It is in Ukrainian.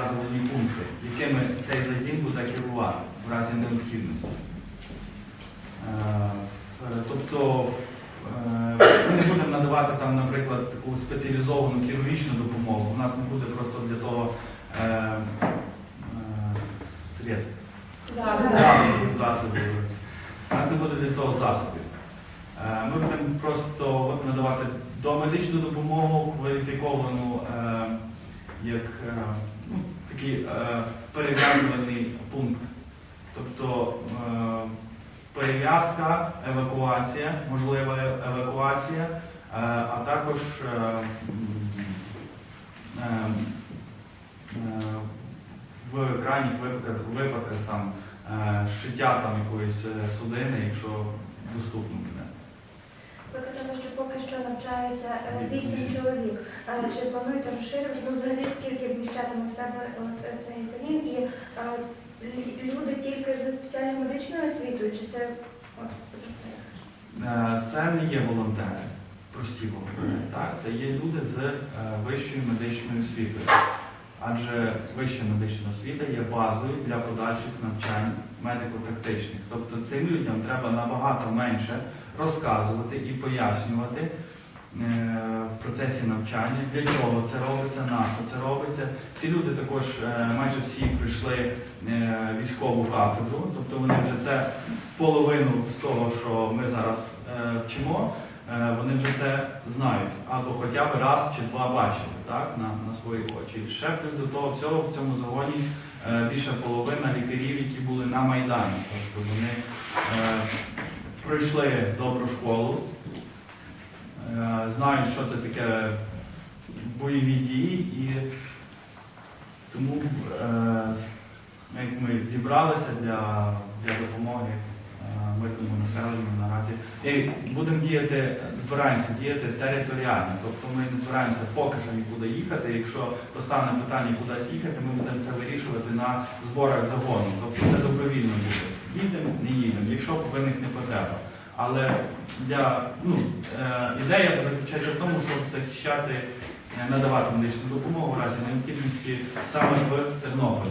Названі пункти, якими цей загін буде керувати в разі необхідності. Е, е, Тобто е, ми не будемо надавати там, наприклад, таку спеціалізовану хірургічну допомогу. У нас не буде просто для того средств. Засобів. У нас не буде для того засобів. Ми будемо просто надавати домедичну допомогу, кваліфіковану як ну, такий е, перев'язувальний пункт. Тобто е, перев'язка, евакуація, можлива евакуація, е, а також в крайніх випадках, там, шиття там, якоїсь судини, якщо доступно буде. Ви казали, що поки що навчається е, вісім чоловік. Е, Чи плануєте розширити? Ну, взагалі, скільки вміщатиме в себе от, е, цей загін? І е, люди тільки за спеціальною медичною освітою? Чи це от, це? Е, не є волонтери, прості волонтери. Так? Це є люди з е, вищою медичною освітою. Адже вища медична освіта є базою для подальших навчань медико-тактичних. Тобто цим людям треба набагато менше розказувати і пояснювати е, в процесі навчання, для чого це робиться, на що це робиться. Ці люди також е, майже всі пройшли е, військову кафедру, тобто вони вже це половину з того, що ми зараз е, вчимо, е, вони вже це знають, або хоча б раз чи два бачили так, на, на свої очі. Ще плюс до того всього в цьому загоні е, більше половина лікарів, які були на Майдані. Тобто вони е, пройшли добру школу, е, знають, що це таке бойові дії, і тому е, ми зібралися для, для допомоги е, мирному населенню наразі. І будемо діяти, збираємося діяти територіально. Тобто ми не збираємося поки що нікуди їхати. Якщо постане питання кудись їхати, ми будемо це вирішувати на зборах загону. Тобто це добровільно буде. Їдемо, не їдемо, якщо виникне потреба. Але для ну, е, ідея заключається в тому, щоб захищати, е, надавати медичну допомогу в разі необхідності саме в Тернополі.